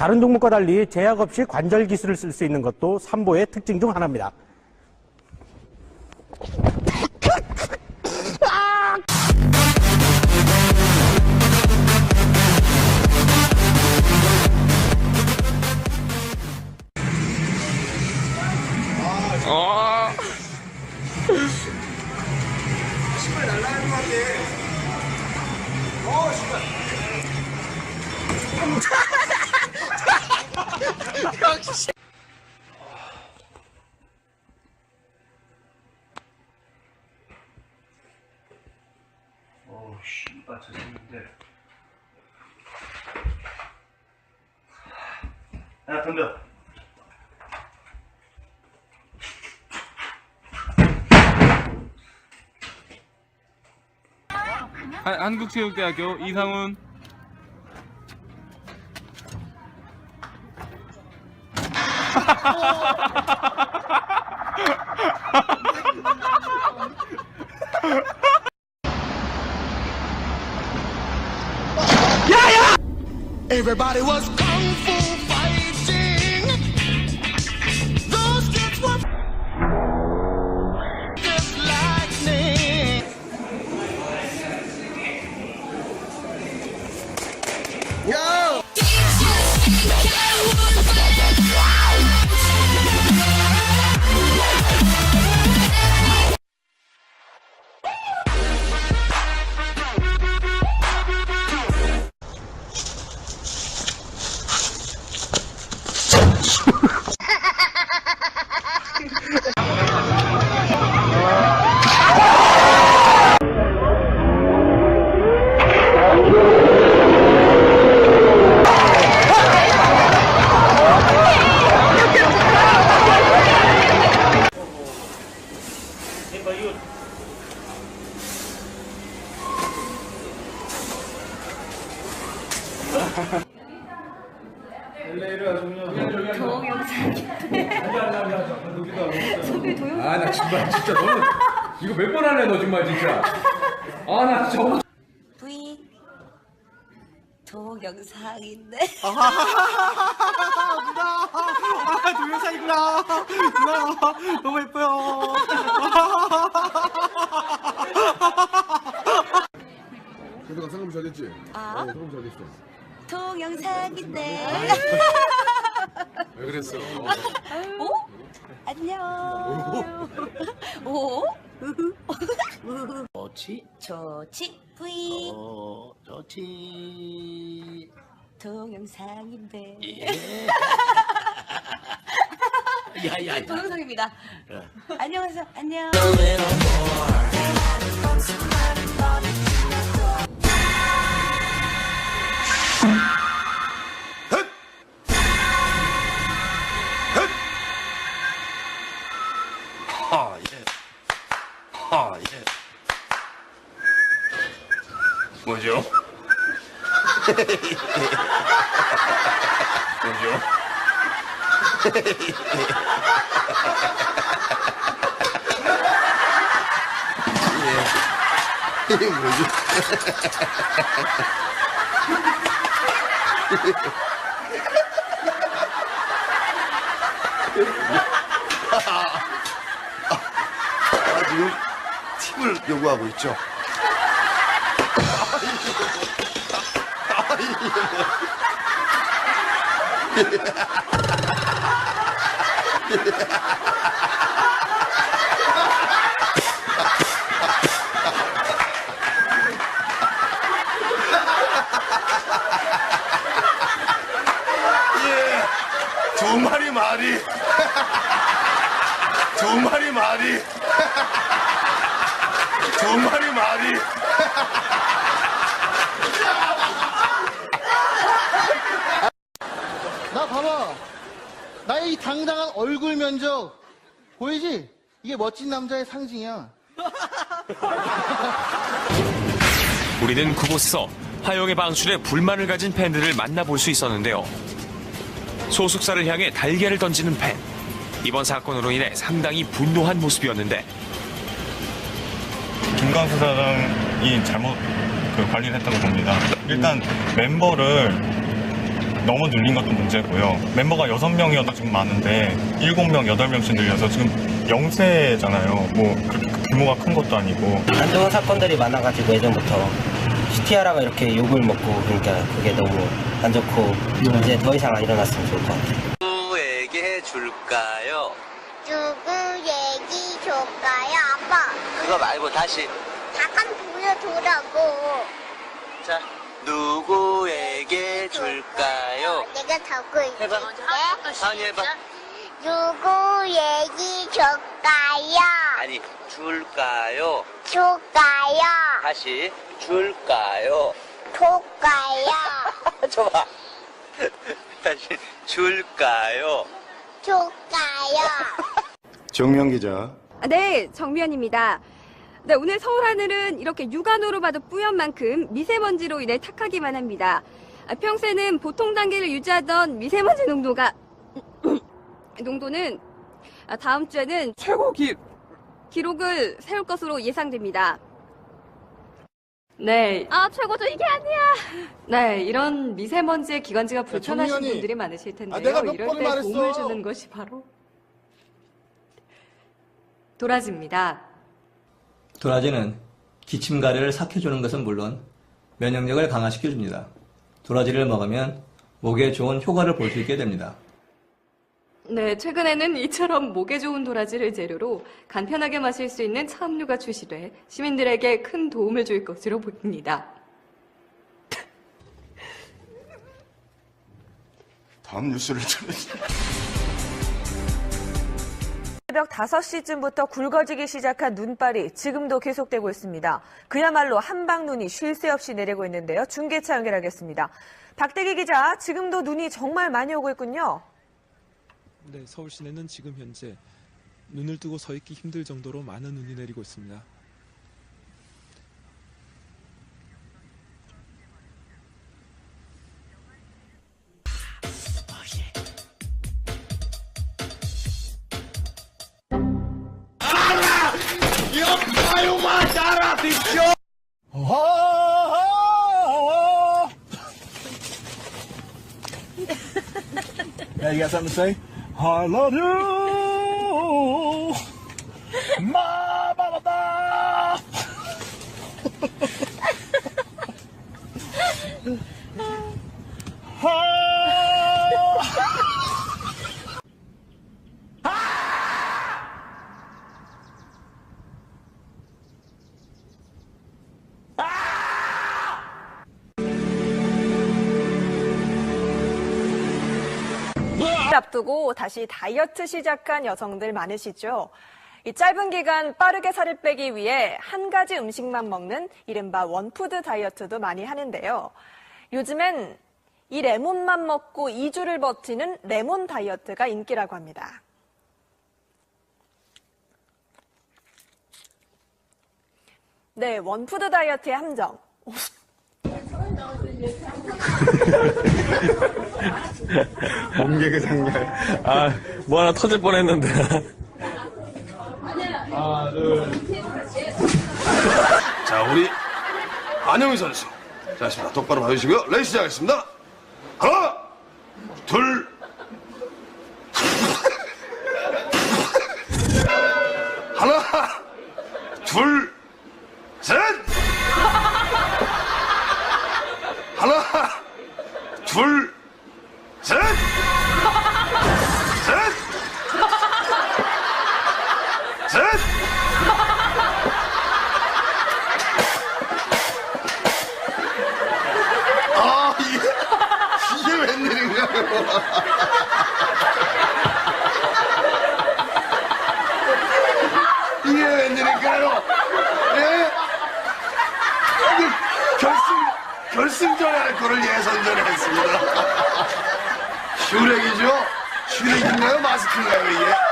다른 종목과 달리 제약 없이 관절 기술을 쓸 수 있는 것도 삼보의 특징 중 하나입니다. 신발 날라갈 것 같아. 어, 신발. 야, 덤벼. 한- 한국체육대학교 이상훈 Everybody was kung fu 아나 정말 진짜 너는 이거 몇 번 하네 너 정말 진짜 아나 진짜 V 동영상인데 아, 동영상이구나. 누나, 너무 예뻐요. 그래도 상금 잘 됐지? 아? 어 상금 잘 됐어 동영상인데. 왜 그랬어? 오 안녕. 오 좋지? 좋지 V 어, 좋지. 동영상인데. 야야야. 동영상입니다. 안녕하세요. 안녕 뭐죠? 예. 뭐죠? 아, 지금 팁을 요구하고 있죠. 예, 두 마리 말이, 두 마리 말이, 두 마리 말이. 나 봐봐. 나의 이 당당한 얼굴 면적 보이지? 이게 멋진 남자의 상징이야. 우리는 그곳에서 화영의 방출에 불만을 가진 팬들을 만나볼 수 있었는데요. 소속사를 향해 달걀을 던지는 팬. 이번 사건으로 인해 상당히 분노한 모습이었는데 김광수 사장이 잘못 그 관리를 했다고 봅니다. 일단 멤버를 너무 늘린 것도 문제고요. 멤버가 6명이어도 지금 많은데 7명, 8명씩 늘려서 지금 영세잖아요. 뭐 그렇게 규모가 큰 것도 아니고 안 좋은 사건들이 많아가지고 예전부터 슈티하라가 이렇게 욕을 먹고 그러니까 그게 너무 안 좋고 이제 더 이상 안 일어났으면 좋을 것 같아요. 누구에게 줄까요? 누구 얘기 줄까요, 아빠? 그거 말고 다시 잠깐 보여주라고. 자 누구에게 줄까요? 내가 적고 있을게. 해봐. 다은이 해봐. 누구 얘기 줄까요? 아니 줄까요? 줄까요? 다시 줄까요? 줄까요? 줘봐. 다시 줄까요? 줄까요? 정명 기자. 네, 정미연입니다. 네, 오늘 서울 하늘은 이렇게 육안으로 봐도 뿌연 만큼 미세먼지로 인해 탁하기만 합니다. 아, 평소에는 보통 단계를 유지하던 미세먼지 농도가 농도는 아, 다음 주에는 최고 기 기록을 세울 것으로 예상됩니다. 네, 아, 최고죠. 이게 아니야. 네, 이런 미세먼지의 기관지가 불편하신 정미연이. 분들이 많으실 텐데요. 아, 내가 몇 이럴 번을 때 말했어. 도움을 주는 것이 바로 도라지입니다. 도라지는 기침 가래를 삭혀주는 것은 물론 면역력을 강화시켜줍니다. 도라지를 먹으면 목에 좋은 효과를 볼 수 있게 됩니다. 네, 최근에는 이처럼 목에 좋은 도라지를 재료로 간편하게 마실 수 있는 차음료가 출시돼 시민들에게 큰 도움을 줄 것으로 보입니다. 다음 뉴스를 들으시 새벽 5시쯤부터 굵어지기 시작한 눈발이 지금도 계속되고 있습니다. 그야말로 한방 눈이 쉴 새 없이 내리고 있는데요. 중계차 연결하겠습니다. 박대기 기자, 지금도 눈이 정말 많이 오고 있군요. 네, 서울 시내는 지금 현재 눈을 뜨고 서 있기 힘들 정도로 많은 눈이 내리고 있습니다. You got something to say? I love you. Ma ba ba 앞두고 다시 다이어트 시작한 여성들 많으시죠? 이 짧은 기간 빠르게 살을 빼기 위해 한 가지 음식만 먹는 이른바 원푸드 다이어트도 많이 하는데요. 요즘엔 이 레몬만 먹고 2주를 버티는 레몬 다이어트가 인기라고 합니다. 네, 원푸드 다이어트의 함정. 몸개그 장렬. 아, 뭐 하나 터질 뻔 했는데. 자, 우리 안영희 선수. 자, 있습니다. 똑바로 봐주시고요. 레이스 시작하겠습니다. 이게 웬일인가요? 예? 결승, 결승전에 할 거를 예선전에 했습니다. 슈렉이죠? 슈렉인가요? 마스크인가요, 이게?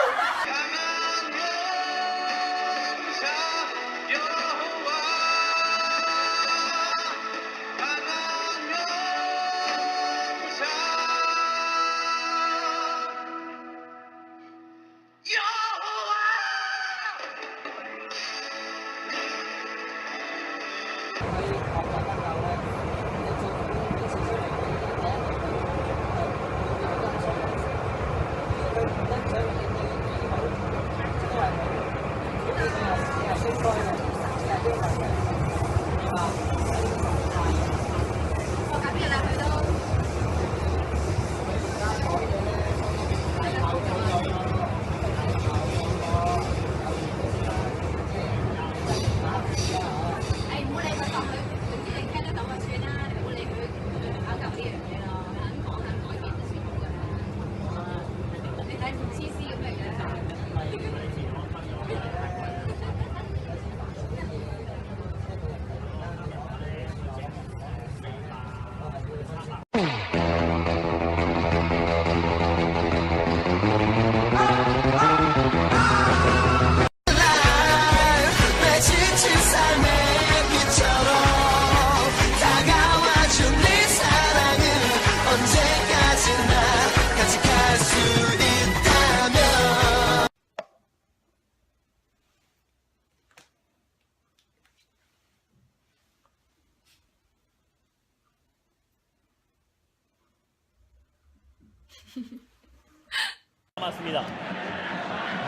맞습니다.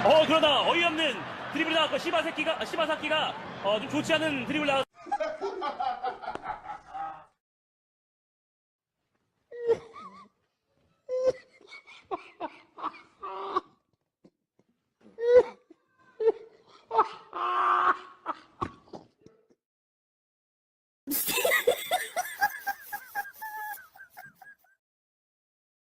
어 그러나 어이없는 드리블이 나왔고 시바새끼가 시바사키가 어, 좀 좋지 않은 드리블 나왔.